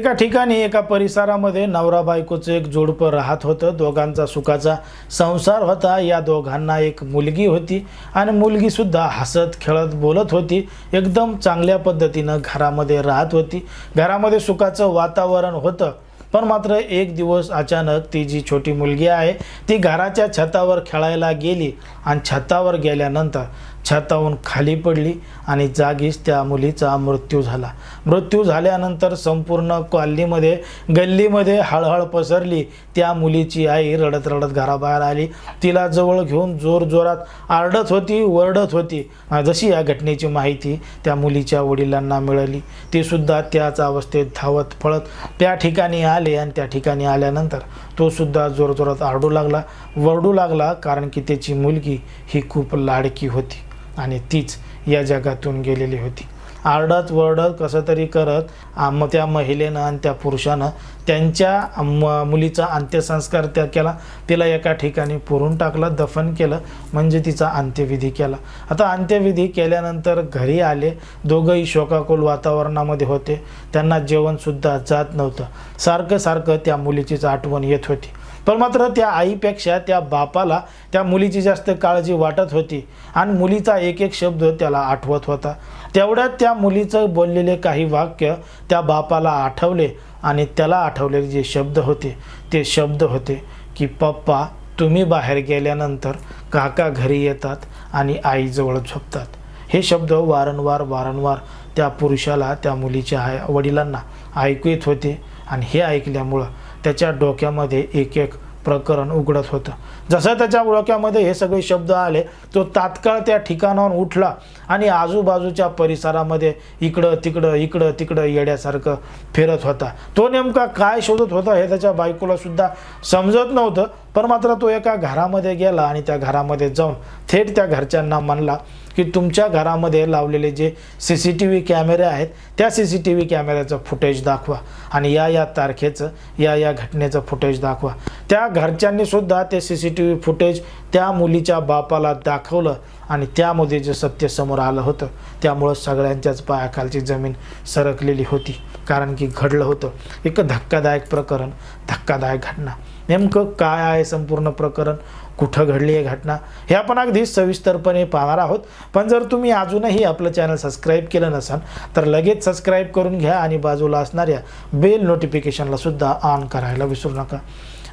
एका ठिकाणी एका परिसरामध्ये नवरा बायकोचं एक जोडपं राहत होतं. दोघांचा सुखाचा संसार होता. या दोघांना एक मुलगी होती आणि मुलगीसुद्धा हसत खेळत बोलत होती. एकदम चांगल्या पद्धतीनं घरामध्ये राहत होती. घरामध्ये सुखाचं वातावरण होतं. पण मात्र एक दिवस अचानक ती जी छोटी मुलगी आहे ती घराच्या छतावर खेळायला गेली आणि छतावर गेल्यानंतर छताहून खाली पडली आणि जागीच त्या मुलीचा मृत्यू झाला. मृत्यू झाल्यानंतर संपूर्ण कॉलनीमध्ये गल्लीमध्ये हळहळ पसरली. त्या मुलीची आई रडत रडत घराबाहेर आली. तिला जवळ घेऊन जोरजोरात आरडत होती वरडत होती. जशी या घटनेची माहिती त्या मुलीच्या वडिलांना मिळाली ती सुद्धा त्याच अवस्थेत धावत फळत त्या ठिकाणी आले आणि त्या ठिकाणी आल्यानंतर तो सुद्धा जोरजोरात आरडू लागला वरडू लागला कारण की त्याची मुलगी ही खूप लाडकी होती. आणि तीच या जगातून गेलेली होती. आरडत वरडत कसं तरी करत मग त्या महिलेनं आणि त्या पुरुषानं त्यांच्या म मुलीचा अंत्यसंस्कार त्या केला. तिला एका ठिकाणी पुरून टाकलं दफन केलं म्हणजे तिचा अंत्यविधी केला. आता अंत्यविधी केल्यानंतर घरी आले. दोघंही शोकाकुल वातावरणामध्ये होते. त्यांना जेवणसुद्धा जात नव्हतं. सारखं सारखं त्या मुलीचीच आठवण येत होती. पण मात्र त्या आईपेक्षा त्या बापाला त्या मुलीची जास्त काळजी वाटत होती. आणि मुलीचा एक एक शब्द त्याला आठवत होता. तेवढ्यात त्या मुलीचं बोललेले काही वाक्य त्या बापाला आठवले आणि त्याला आठवलेले जे शब्द होते ते शब्द होते की पप्पा तुम्ही बाहेर गेल्यानंतर काका घरी येतात आणि आईजवळ झोपतात. हे शब्द वारंवार वारंवार त्या पुरुषाला त्या मुलीच्या आय वडिलांना ऐकू येत होते. आणि हे ऐकल्यामुळं त्याच्या डोक्यामध्ये एक एक प्रकरण उघडत होतं. जसं त्याच्या डोक्यामध्ये हे सगळे शब्द आले तो तात्काळ त्या ठिकाणाहून उठला. आणि आजूबाजूच्या परिसरामध्ये इकडं तिकडं इकडं तिकडं येड्यासारखं फिरत होता. तो नेमका काय शोधत होता हे त्याच्या बायकोला सुद्धा समजत नव्हतं पण मात्र तो एका घरामध्ये गेला आणि त्या घरामध्ये जाऊन थेट त्या घरच्यांना म्हणला की तुमच्या घरामध्ये लावलेले जे सी सी टी व्ही कॅमेरे आहेत त्या सी सी टी व्ही कॅमेऱ्याचं फुटेज दाखवा आणि या या तारखेचं या या घटनेचं फुटेज दाखवा. त्या घरच्यांनीसुद्धा ते C C T V footage त्या मुलीच्या बापाला दाखवलं आणि त्यामध्ये जे सत्य समोर आलं होतं त्यामुळं सगळ्यांच्याच पायाखालची जमीन सरकलेली होती. कारण की घडलं होतं. एक धक्कादायक प्रकरण धक्कादायक घटना. नेमकं काय आहे संपूर्ण प्रकरण? कुठं घडली आहे घटना? हे आपण अगदी सविस्तरपणे पाहणार आहोत. पण जर तुम्ही अजूनही आपलं चॅनल सबस्क्राईब केलं नसाल तर लगेच सबस्क्राईब करून घ्या आणि बाजूला असणाऱ्या बेल नोटिफिकेशनला सुद्धा ऑन करायला विसरू नका.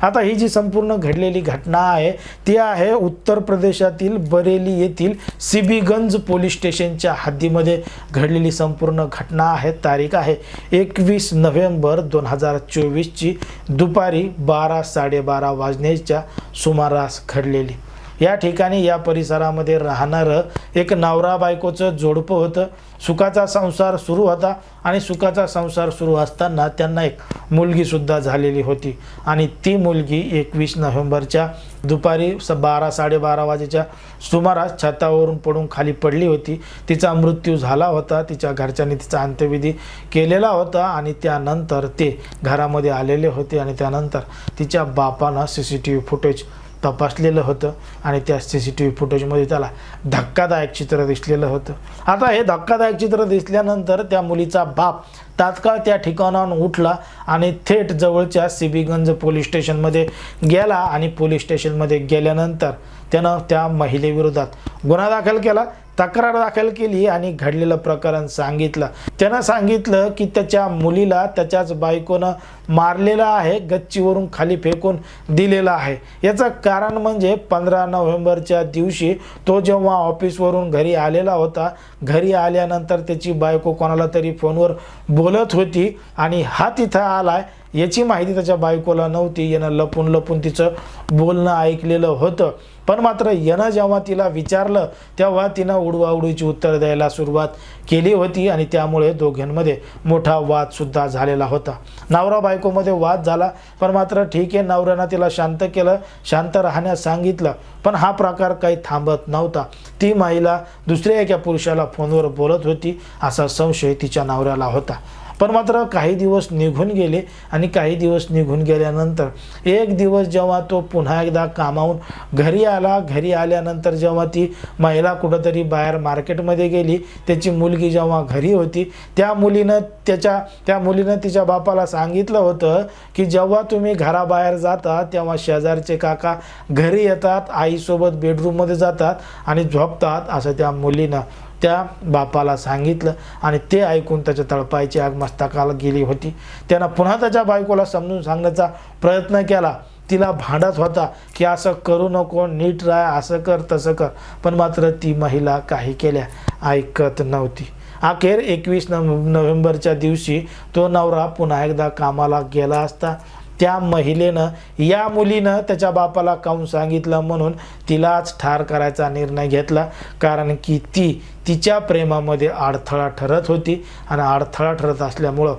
आता ही जी संपूर्ण घडलेली घटना आहे ती आहे उत्तर प्रदेशातील बरेली येथील सिबीगंज पोलीस स्टेशनच्या हद्दीमध्ये घडलेली संपूर्ण घटना आहे. तारीख आहे एकवीस नोव्हेंबर दोन हजार चोवीसची. दुपारी बारा साडेबारा वाजण्याच्या सुमारास घडलेली या ठिकाणी या परिसरामध्ये राहणारं एक नवरा बायकोचं जोडपं होतं. सुखाचा संसार सुरू होता आणि सुखाचा संसार सुरू असताना त्यांना एक मुलगीसुद्धा झालेली होती. आणि ती मुलगी एकवीस नोव्हेंबरच्या दुपारी स बारा साडेबारा वाजेच्या सुमारास छतावरून पडून खाली पडली होती. तिचा मृत्यू झाला होता. तिच्या घरच्यांनी तिचा अंत्यविधी केलेला होता आणि त्यानंतर ते घरामध्ये आलेले होते आणि त्यानंतर तिच्या बापानं C C T V footage तपासलेलं होतं आणि त्या सी सी टी व्ही फुटेजमध्ये त्याला धक्कादायक चित्र दिसलेलं होतं. आता हे धक्कादायक चित्र दिसल्यानंतर त्या मुलीचा बाप तात्काळ त्या ठिकाणाहून उठला आणि थेट जवळच्या सिबीगंज पोलीस स्टेशनमध्ये गेला आणि पोलीस स्टेशनमध्ये गेल्यानंतर त्यानं त्या महिलेविरोधात गुन्हा दाखल केला. तक्रार दाखल केली आणि घडलेलं प्रकरण सांगितलं. त्यानं सांगितलं की त्याच्या मुलीला त्याच्याच बायकोनं मारलेलं आहे गच्चीवरून खाली फेकून दिलेलं आहे. याचं कारण म्हणजे पंधरा नोव्हेंबरच्या दिवशी तो जेव्हा ऑफिसवरून घरी आलेला होता घरी आल्यानंतर त्याची बायको कोणाला तरी फोनवर बोलत होती आणि हा तिथं आलाय याची माहिती त्याच्या बायकोला नव्हती यानं लपून लपून तिचं बोलणं ऐकलेलं होतं. पण मात्र यानं जेव्हा तिला विचारलं तेव्हा तिनं उडवाउडीची उत्तर द्यायला सुरुवात केली होती आणि त्यामुळे दोघांमध्ये मोठा वादसुद्धा झालेला होता. नवरा बायकोमध्ये वाद झाला पण मात्र ठीक आहे नवऱ्यानं तिला शांत केलं शांत राहण्यास सांगितलं पण हा प्रकार काही थांबत नव्हता. ती महिला दुसऱ्या एका पुरुषाला फोनवर बोलत होती असा संशय तिच्या नवऱ्याला होता. पण मात्र काही दिवस निघून गेले आणि काही दिवस निघून गेल्यानंतर एक दिवस जेव्हा तो पुन्हा एकदा कामावून घरी आला घरी आल्यानंतर जेव्हा ती महिला कुठंतरी बाहेर मार्केटमध्ये गेली त्याची मुलगी जेव्हा घरी होती त्या मुलीनं त्याच्या त्या मुलीनं तिच्या बापाला सांगितलं होतं की जेव्हा तुम्ही घराबाहेर जाता तेव्हा शेजारचे काका घरी येतात आईसोबत बेडरूममध्ये जातात आणि झोपतात असं त्या मुलीनं त्या बापाला सांगितलं आणि ते ऐकून त्याच्या तळपायची आग मस्तकाला गेली होती. त्यानं पुन्हा त्याच्या बायकोला समजून सांगण्याचा प्रयत्न केला. तिला भांडत होता की असं करू नको नीट राह असं कर तसं कर. पण मात्र ती महिला काही केल्या ऐकत नव्हती. अखेर एकवीस नव नोव्हेंबरच्या दिवशी तो नवरा पुन्हा एकदा कामाला गेला असता. त्या महिलेनं या मुलीनं त्याच्या बापाला काहून सांगितलं म्हणून तिलाच ठार करायचा निर्णय घेतला. कारण की ती तिच्या प्रेमामध्ये अडथळा ठरत होती आणि अडथळा ठरत असल्यामुळं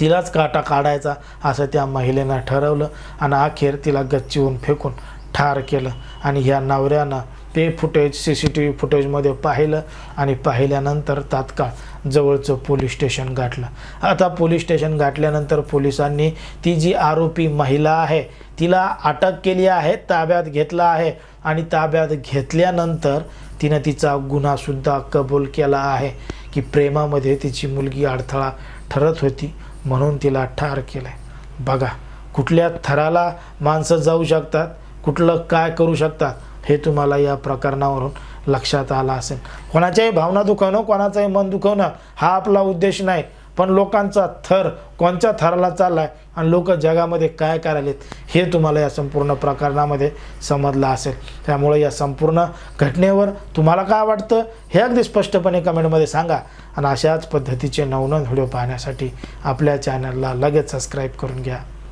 तिलाच काटा काढायचा असं त्या महिलेनं ठरवलं आणि अखेर तिला गच्चीहून फेकून ठार केलं. आणि ह्या नवऱ्यानं ते footage C C T V फुटेजमध्ये पाहिलं आणि पाहिल्यानंतर तात्काळ जवळचं पोलीस स्टेशन गाठलं. आता पोलीस स्टेशन गाठल्यानंतर पोलिसांनी ती जी आरोपी महिला आहे तिला अटक केली आहे ताब्यात घेतला आहे आणि ताब्यात घेतल्यानंतर तिनं तिचा गुन्हासुद्धा कबूल केला आहे की प्रेमामध्ये तिची मुलगी अडथळा ठरत होती म्हणून तिला ठार केलं आहे बघा कुठल्या थराला माणसं जाऊ शकतात कुठलं काय करू शकतात हे तुम्हाला या प्रकरणावरून लक्षात आलं असेल. कोणाच्याही भावना दुखवणं कोणाचंही मन दुखवणं हा आपला उद्देश नाही. पण लोकांचा थर कोणत्या थराला चालला आहे आणि लोक जगामध्ये काय करायलेत हे तुम्हाला या संपूर्ण प्रकरणामध्ये समजलं असेल. त्यामुळे या संपूर्ण घटनेवर तुम्हाला काय वाटतं हे अगदी स्पष्टपणे कमेंटमध्ये सांगा. आणि अशाच पद्धतीचे नवनवीन व्हिडिओ पाहण्यासाठी आपल्या चॅनलला लगेच सबस्क्राईब करून घ्या.